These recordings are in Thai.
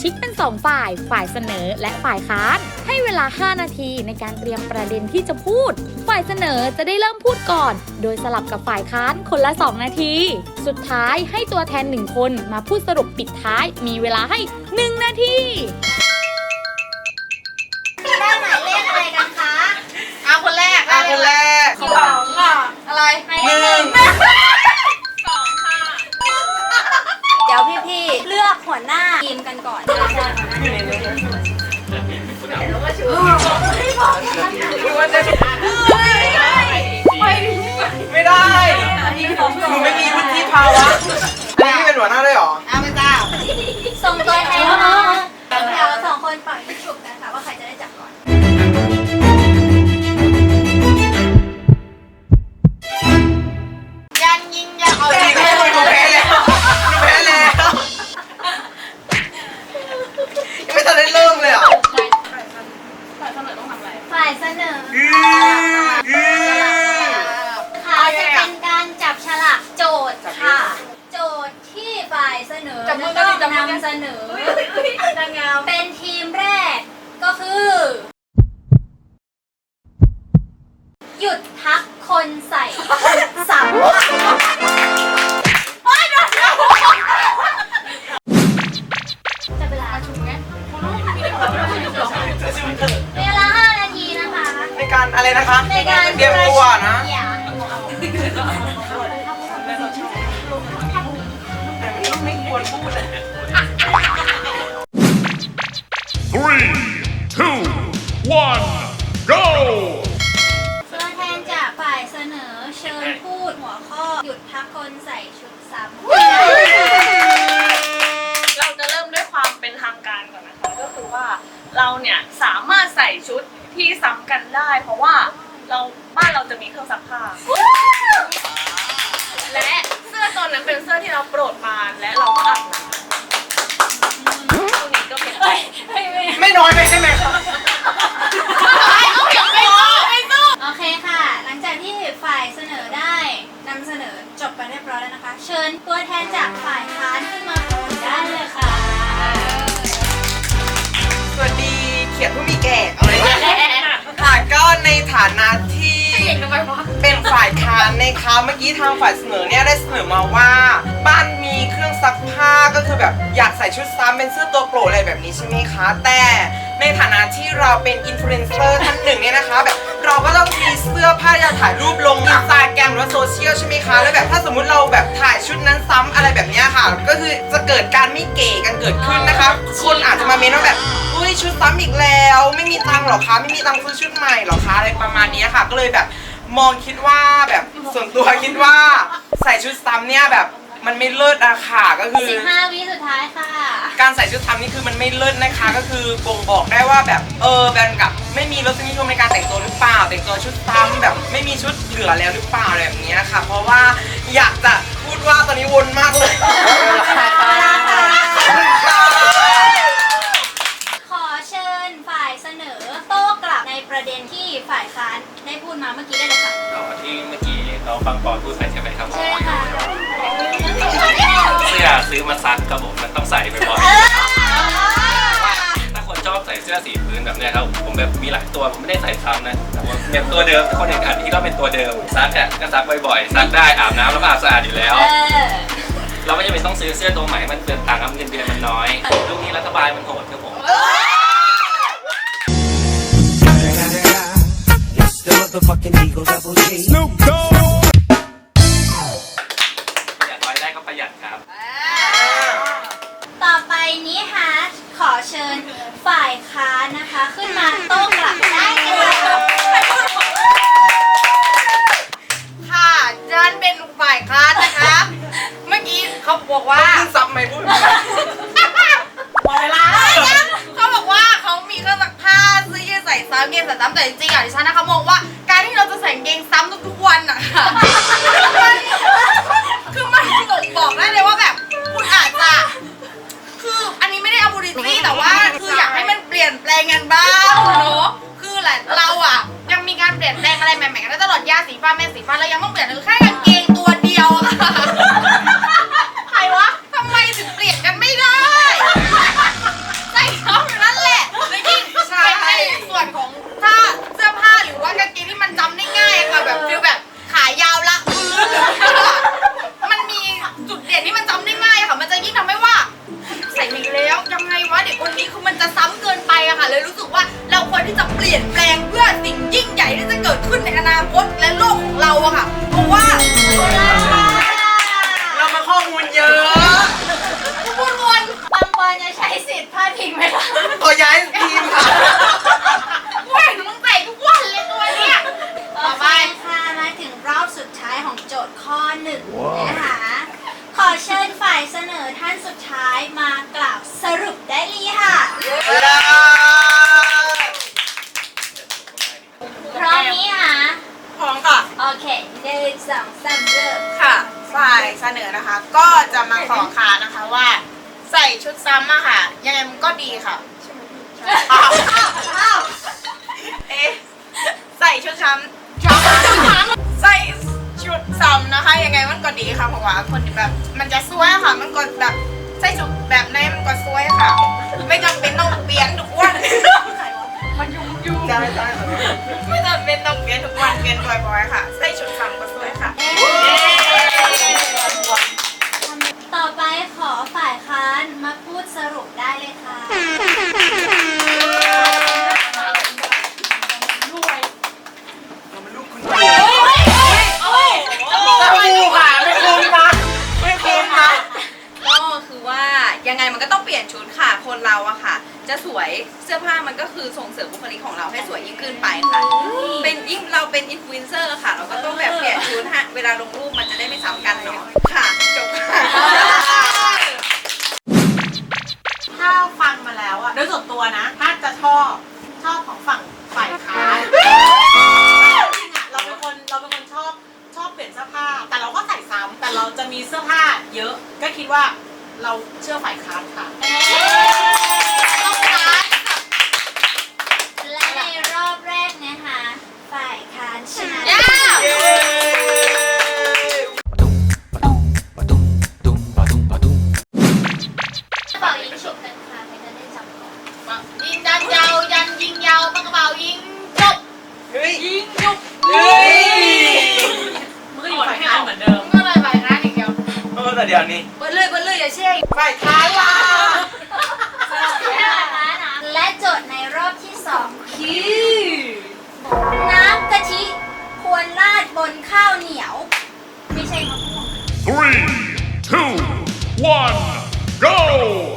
ชิกเป็น 2 ฝ่าย ฝ่ายเสนอและฝ่ายค้าน ให้เวลา 5 นาทีในการเตรียมประเด็นที่จะพูด ฝ่ายเสนอจะได้เริ่มพูดก่อน โดยสลับกับฝ่ายค้านคนละ 2 นาที สุดท้ายให้ตัวแทน 1 คนมาพูดสรุปปิดท้าย มีเวลาให้ 1 นาทีได้หมายเลขอะไรกันคะ เอาคนแรกอะคนแรกสองค่ะอะไรหนึ่งเดี๋ยวพี่ๆเลือก หัวหน้าทีมกันก่อนคือว่าจะไม่ายเสนอจะต้องนำเสนอ นางงามเป็นทีมแรกก็คือ หยุดทักคนใส่สามจะเวลาชุมไงเวลา 5 นาทีนะคะ ในการอะไรนะคะ ในการเตรียมตัวนะ ควรพูดอะ Three, two, one, go! ตัวแทนจากฝ่ายเสนอเชิญพูดหัวข้อ หยุดทักคนใส่ชุดซ้ำเราจะเริ่มด้วยความเป็นทางการก่อนนะคะ ก็คือว่าเราเนี่ยสามารถใส่ชุดที่ซ้ำกันได้ เพราะว่าเราบ้านเราจะมีเครื่องซักผ้าและ เสื้อตัวนั้นเป็นเสื้อที่เราโปรดปรานและเราก็อาบน้ำคู่นี้ก็เป็นไม่น้อยไปใช่ไหมคะเอาอย่างไม่สู้ไม่สู้โอเคค่ะ หลังจากที่ฝ่ายเสนอได้นำเสนอจบไปเรียบร้อยแล้วนะคะ เชิญตัวแทนจากฝ่ายค้านขึ้นมาพูดได้เลยค่ะ สวัสดีเขียนผู้มีแก่อะไรเนี่ยค่ะก็ในฐานะที่ เก่งทำไมวะ เป็นฝ่ายค้านนะคะเมื่อกี้ทางฝ่ายเสนอเนี่ยได้เสนอมาว่าบ้านมีเครื่องซักผ้าก็คือแบบอยากใส่ชุดซ้ำเป็นเสื้อตัวโปรดอะไรแบบนี้ใช่ไหมคะ แต่ในฐานะที่เราเป็นอินฟลูเอนเซอร์ท่านหนึ่งเนี่ยนะคะแบบเราก็ต้องมีเสื้อผ้าอยากถ่ายรูปลงอินสตาแกรมหรือว่าโซเชียลใช่ไหมคะ แล้วแบบถ้าสมมุติเราแบบถ่ายชุดนั้นซ้ำอะไรแบบนี้ค่ะ ก็คือจะเกิดการไม่เก๋กันเกิดขึ้นนะคะ คนอาจจะมาเมนว่าแบบอุ้ยชุดซ้ำอีกแล้ว ไม่มีตังหรอคะ ไม่มีตังซื้อชุดใหม่หรอคะอะไรประมาณนี้ค่ะ ก็เลยแบบ มองคิดว่าแบบส่วนตัวคิดว่าใส่ชุดซ้ำเนี่ยแบบมันไม่เลิศอะค่ะก็คือ 15 วิสุดท้ายค่ะ การใส่ชุดซ้ำนี่คือมันไม่เลิศนะคะ ก็คือบ่งบอกได้ว่าแบบเออแบนกับไม่มีรสนิยมในการแต่งตัวหรือเปล่า แต่งตัวชุดซ้ำแบบไม่มีชุดเหลือแล้วหรือเปล่าอะไรแบบนี้ค่ะ เพราะว่าอยากจะพูดว่าตอนนี้วนมากเลยข ชอบใส่เสื้อสีพื้นแบบเนี้ยครับผมแบบมีหลายตัวผมไม่ได้ใส่ซ้ำนะแต่ว่าเป็นตัวเดิมคนอื่นอันที่ก็เป็นตัวเดิมซักอะก็ซักบ่อยๆซักได้อาบน้ำแล้วก็อาบสะอาดอยู่แล้ว เออ เราไม่จำเป็นต้องซื้อเสื้อตัวใหม่ให้มันเปลืองตังค์ครับเงินเดือนมันน้อยลูกนี้รัฐบาลมันโหดครับผม It's the motherfucking Eagle Double G. Snoop Dogg! บอ ต่อไปนี้ฮะขอเชิญฝ่ายค้านนะคะ ขึ้นมาโต้กลับได้เลยค่ะจันเป็นฝ่ายค้านนะคะ เมื่อกี้เขาบอกว่าซับไม่พูดหเวลาเขาบอกว่าเขามีเครื่องซักผ้าซื้ยืดใส่ซ้ำเกงใส่ซ้ำแต่จริงๆอะดิฉันนะคะมองว่าการที่เราจะใส่เกงซ้ำทุกๆวันนะะ ฟ้าแม่สีฟ้าเรายังต้องเปลี่ยนหรือแค่ ซ้ำอะค่ะ ยังไงมันก็ดีค่ะอ้าวอ้าวเอ๊ะใส่ชุดซ้ำใส่ชุดซ้ำนะคะ ยังไงมันก็ดีค่ะเพราะว่าคนที่แบบ มันจะสวยอะค่ะ มันก็แบบใส่ชุดแบบไหนมันก็สวยค่ะ ไม่จำเป็นต้องเปลี่ยนทุกวันได้ได้ไม่จำเป็นต้องเปลี่ยนทุกวันเป ยิงยันยาวยันยิงยาวปากกระเป๋ายิงจบเฮ้ยยิงยุบเฮ้ยมันก็อยู่ฝ่ายค้านเหมือนเดิมก็เลยไปนะอย่างเดียวเออแต่เดี๋ยวนี้เปิดเลยเปิดเลยอย่าเชื่อฝ่ายค้านล่ะและโจทย์ในรอบที่สองคือน้ำกะทิควรราดบนข้าวเหนียว ไม่ใช่มะม่วง Three, two, one, go!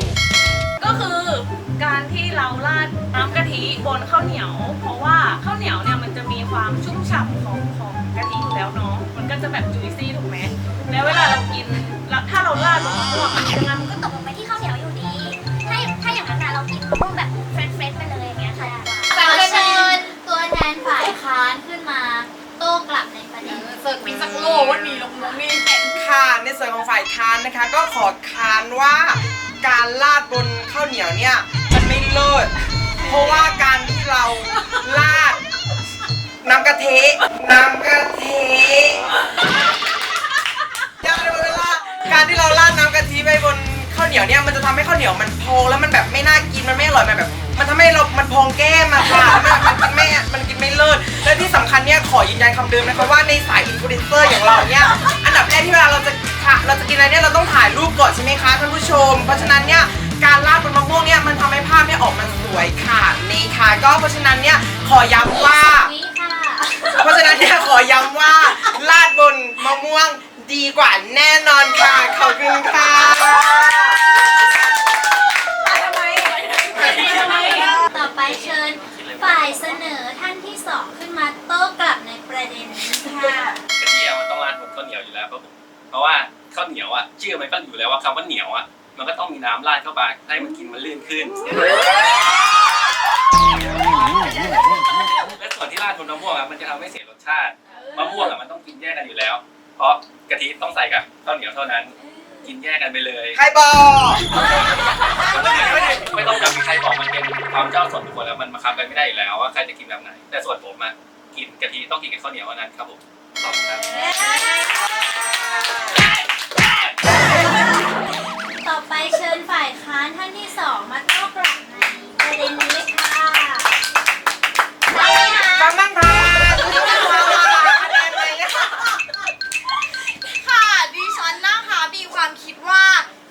บนข้าวเหนียว เพราะว่าข้าวเหนียวเนี่ยมันจะมีความชุ่มฉ่ำของของกะทิอยู่แล้วเนาะมันก็จะแบบจุยซี่ถูกไหมแล้วเวลาเรากินแล้วถ้าเราราดบนมะม่วงอะยังไงมันก็ตกลงไปที่ข้าวเหนียวอยู่ดี ถ้าถ้าอย่างนั้นนะเรากินพวกแบบเฟรชๆไปเลยอย่างเงี้ยค่ะขอเชิญตัวแทนฝ่ายค้านขึ้นมา โต้กลับในประเด็นเสิร์ฟมีสักโลวันนี้ลงลงนี่ค่ะในส่วนของฝ่ายค้านนะคะ ก็ขอค้านว่าการลาดบนข้าวเหนียวเนี่ยมันไม่เลิศ เพราะว่าการที่เราลาดน้ำกะทิน้ำกะทิยังไม่เวลาการที่เราราดน้ำกะทิไปบนข้าวเหนียวเนี่ยมันจะทำให้ข้าวเหนียวมันพองแล้วมันแบบไม่น่ากินมันไม่อร่อยมันแบบ มันทำให้เรา มันพองแก้มอะค่ะแล้วมันมันกินไม่มันกินไม่เลิศและที่สำคัญเนี่ยขอยืนยันคำเดิมนะคะว่าในสายอินฟลูเอนเซอร์อย่างเราเนี่ยอันดับแรกที่เวลาเราจะค่ะเราจะกินอะไรเนี่ยเราต้องถ่ายรูปก่อนใช่ไหมคะท่านผู้ชม เพราะฉะนั้นเนี่ย การราดบนมะม่วงเนี่ยมันทำให้ภาพเนี่ยออกมาสวยค่ะนี่ค่ะ ก็เพราะฉะนั้นเนี่ยขอย้ำว่าวิค่ะเพราะฉะนั้นเนี่ยขอย้ำว่าลาดบนมะม่วงดีกว่าแน่นอนค่ะขอบคุณค่ะต่อไปเชิญฝ่ายเสนอท่านที่สองขึ้นมาโต้กลับในประเด็นนี้ค่ะกะทิอะมันต้องราดบนข้าวเหนียวอยู่แล้วเพราะผมเพราะว่าข้าวเหนียวอะชื่อมันก็อยู่แล้วว่าคำว่าเหนียวอะ มันก็ต้องมีน้ำราดเข้าไปให้มันกินมันลื่นขึ้น และส่วนที่ราดบนมะม่วงอะมันจะทำให้เสียรสชาติมะม่วงอะมันต้องกินแยกกันอยู่แล้ว เพราะกะทิต้องใส่กับข้าวเหนียวเท่านั้น กินแยกกันไปเลยใครบอกไม่ต้องจำเป็นใครบอกมันเป็นความเจ้าส่วนบุคคลแล้วมันบังคับกันไม่ได้อยู่แล้วว่าใครจะกินแบบไหน แต่ส่วนผมอะกินกะทิต้องกินกับข้าวเหนียวเท่านั้นครับผมขอบคุณครับ เชิญฝ่ายค้านท่านที่สองมาโต้กลับในประเด็นนี้เลยค่ะได้ไหมคะฟังบ้างค่ะคุณผู้ชมค่ะคะแนนเลยนะคะค่ะดิฉันนะคะมีความคิดว่า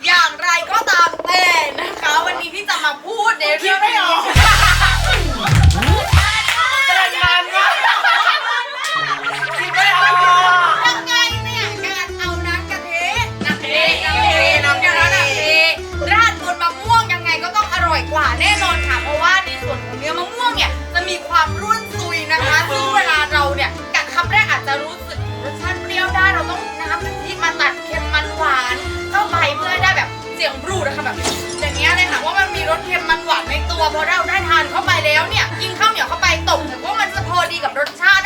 อย่างไรก็ตามแต่นะคะ วันนี้ที่จะมาพูดในเรื่องไพอเราได้ทานเข้าไปแล้วเนี่ยกินข้าวเหนียวเข้าไปตบถึงว่ามันจะพอดีกับรสชาติ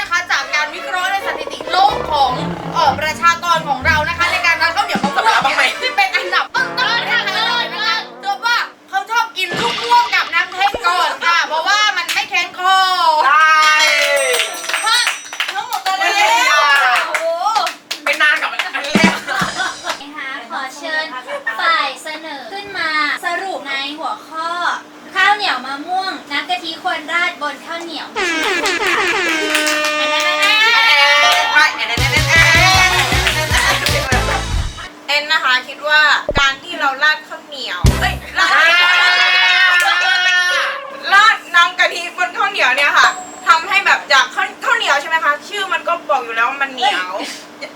ยู่แล้วว่ามันเหนียว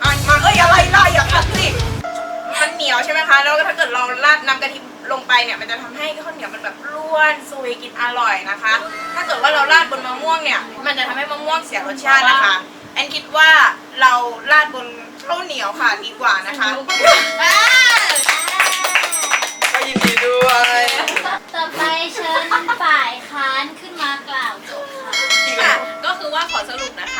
อะมันเอ้ยอะไรล่ะอย่าคัดสิมันเหนียวใช่ไหมคะ แล้วถ้าเกิดเราราดน้ำกะทิลงไปเนี่ยมันจะทำให้ข้าวเหนียวมันแบบร่วนซุยกินอร่อยนะคะ ถ้าเกิดว่าเราราดบนมะม่วงเนี่ยมันจะทำให้มะม่วงเสียรสชาตินะคะแอนคิดว่าเราราดบนข้าวเหนียวค่ะดีกว่านะคะก็ยินดีด้วยต่อไปเชิญฝ่ายค้านขึ้นมากล่าวโจทย์ค่ะค่ะก็คือว่าขอสรุปนะค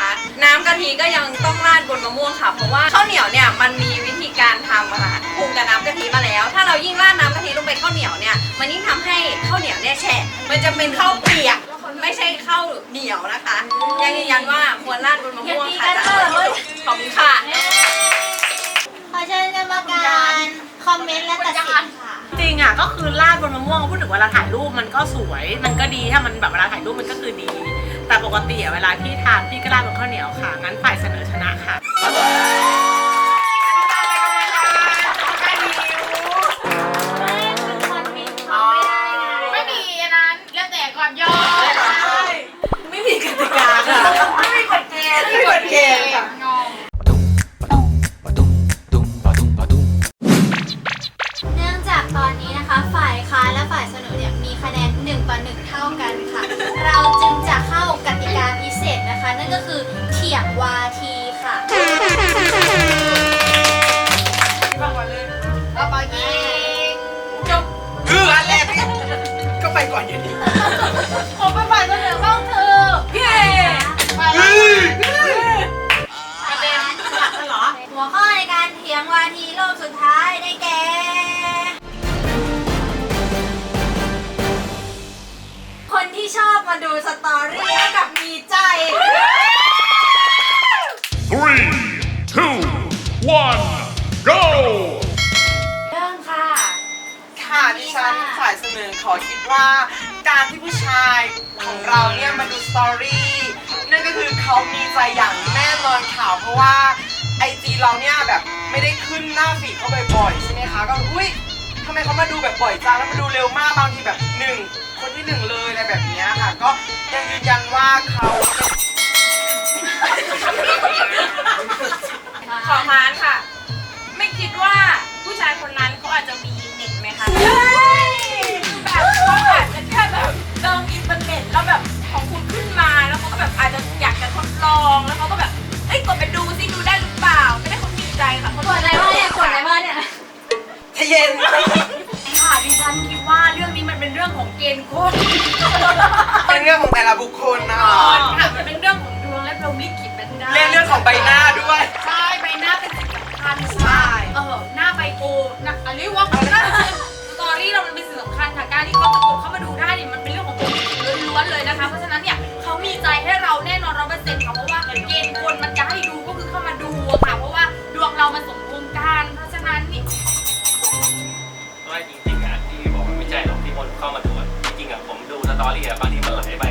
ะน้ำกะ ทิก็ยังต้องราดบนมะม่วงค่ะ เพราะว่าข้าวเหนียวเนี่ยมันมีวิธีการทำอะค่ะปรุงกับน้ำกะทิมาแล้ว ถ้าเรายิ่งราดน้ำกะทิลงไปข้าวเหนียวเนี่ยมันยิ่งทำให้ข้าวเหนียวเนี่ยแฉะมันจะเป็นข้าวเปียกไม่ใช่ข้าวเหนียวนะคะยังยืนยันว่าควรราดบนมะม่วงค่ะจะอร่อยที่สุดขอบคุณค่ะขอเชิญกรรมการคอมเมนต์และตัดสินค่ะจริงอะก็คือลาดบนมะม่วงพูดถึงเวลาถ่ายรูปมันก็สวย มันก็ดีถ้ามันแบบเวลาถ่ายรูปมันก็คือดี แต่ปกติอะเวลาพี่ทานพี่ก็ราดบนข้าวเหนียวค่ะ งั้นฝ่ายเสนอชนะค่ะ ก็ไปก่อนอยู่ดีผมเป็นฝ่ายเสนอบ้างเธอเย้ไปเฮ้ยประเด็นหัวข้อในการเถียงวาทีรอบสุดท้ายได้แก่ คนที่ชอบมาดูสตอรี่แล้วกับ ว่าการที่ผู้ชายของเราเนี่ยมาดูสตอรี่นั่นก็คือเขามีใจอย่างแน่นอนค่ะเพราะว่าไอจีเราเนี่ยแบบไม่ได้ขึ้นหน้าฟีดเขาบ่อยๆใช่ไหมคะก็อุ้ยทำไมเขามาดูแบบบ่อยจังแล้วมาดูเร็วมากบางทีแบบหนึ่งคนที่หนึ่งเลยอะไรแบบเนี้ยค่ะ ก็ยังยืนยันว่าเขาเป็นขอค้านค่ะ ไม่คิดว่าผู้ชายคนนั้นเขาอาจจะมีเน็ตไหมคะ แบบเขาอาจจะแค่แบบเติมอินเทอร์เน็ตแล้วแบบของคุณขึ้นมาแล้วเขาก็แบบอาจจะอยากจะทดลองแล้วเขาก็แบบเอ้ยกดไปดูซิดูได้หรือเปล่า ไม่ได้คนจริงใจค่ะเขากดอะไรวะเนี่ยกเย็นค่ะดิฉันคิดว่าเรื่องนี้มันเป็นเรื่องของเกณฑ์คนเป็นเรื่องของแต่ละบุคคลนะค่ะมันเป็นเรื่องของดวงและเราลิขิตเป็นได้เรื่องเรื่องของใบหน้าด้วย ใช่ใบหน้าเป็นสิ่งสำคัญใช่เออหน้าใบโกนะอันนี้ว่า การที่เขาจะกดเข้ามาดูได้เนี่ยมันเป็นเรื่องของคนล้วนๆเลยนะคะ เพราะฉะนั้นเนี่ยเขามีใจให้เราแน่นอนร้อยเปอร์เซ็นต์ค่ะเพราะว่าเกณฑ์คนมันจะให้ดูก็คือเข้ามาดูอะค่ะ เพราะว่าดวงเรามันสมพงษ์กัน เพราะฉะนั้นนี่เพราะว่าจริงๆอะที่บอกว่าไม่ใช่หรอกที่คนเข้ามาดูอะจริงๆอะผมดูสตอรี่อะบางทีมันไหลไป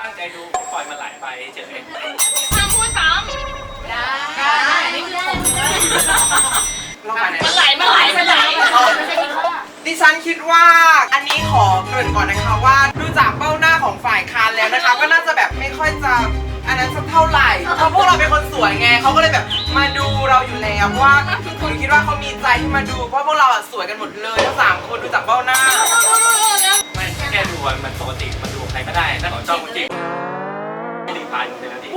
ตั้งใจดูปล่อยมันไหลไปเฉยห้ามพูดซ้ำได้นี่คือผมเลยเราไปไหนมันไหลมันไหลมันไหลดิ ฉันคิดว่าอันนี้ขอเกริ่นก่อนนะคะว่าดูจากเบ้าหน้าของฝ่ายค้านแล้วนะคะ ก็น่าจะแบบไม่ค่อยจะอันนั้นสักเท่าไหร่เพราะพวกเราเป็นคนสวยไงเขาก็เลยแบบมาดูเราอยู่แล้วว่าคุณคิดว่าเขามีใจที่มาดูเพราะพวกเราอะสวยกันหมดเลยทั้งสามคนดูจากเบ้าหน้าๆไม่แค่ดูอะมันปกติมันดูใครก็ได้ถ้าเขาชอบจริงๆไม่ถึงพายอยู่เลยนะที่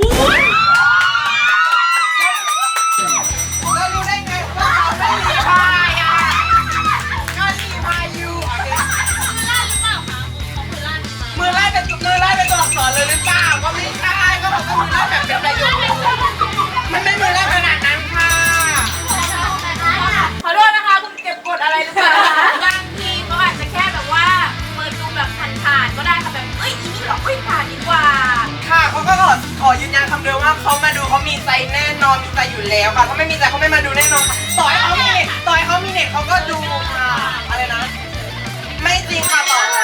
ก็ไม่ใช่ก็บอกว่ามือไล่แบบเป็นประโยคมันไม่มือไล่ขนาดนั้นค่ะ ขอโทษนะคะคุณเก็บกดอะไรหรือเปล่าบางทีเขาอาจจะแค่แบบว่าเปิดดูแบบผ่านๆก็ได้ค่ะแบบเอ้ยอีนี่เหรอเอ้ยผ่านดีกว่า ค่ะเขาก็ขอขอยืนยันคำเดิมว่าเขามาดูเขามีใจแน่นอนมีใจอยู่แล้วค่ะถ้าไม่มีใจเขาไม่มาดูแน่นอนค่ะต่อยเขามีเน็ตต่อยเขามีเน็ตเขาก็ดูค่ะอะไรนะ ไม่จริงค่ะต่อ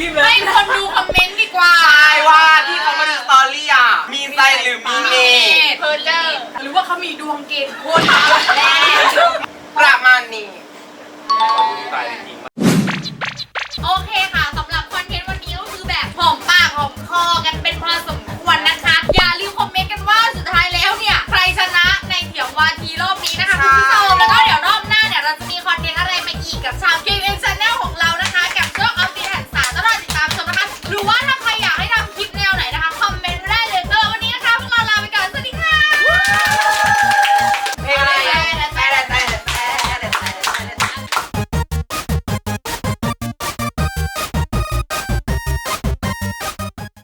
ทีมเลยให้คนดูคอมเมนต์ดีกว่าใช่ว่าที่เขามาดูสตอรี่อะ มีใจหรือมีเมตเพอร์เจอร์หรือว่าเขามีดวงเกณฑ์โคตรแน่ประมาณนี้ตายจริงโอเค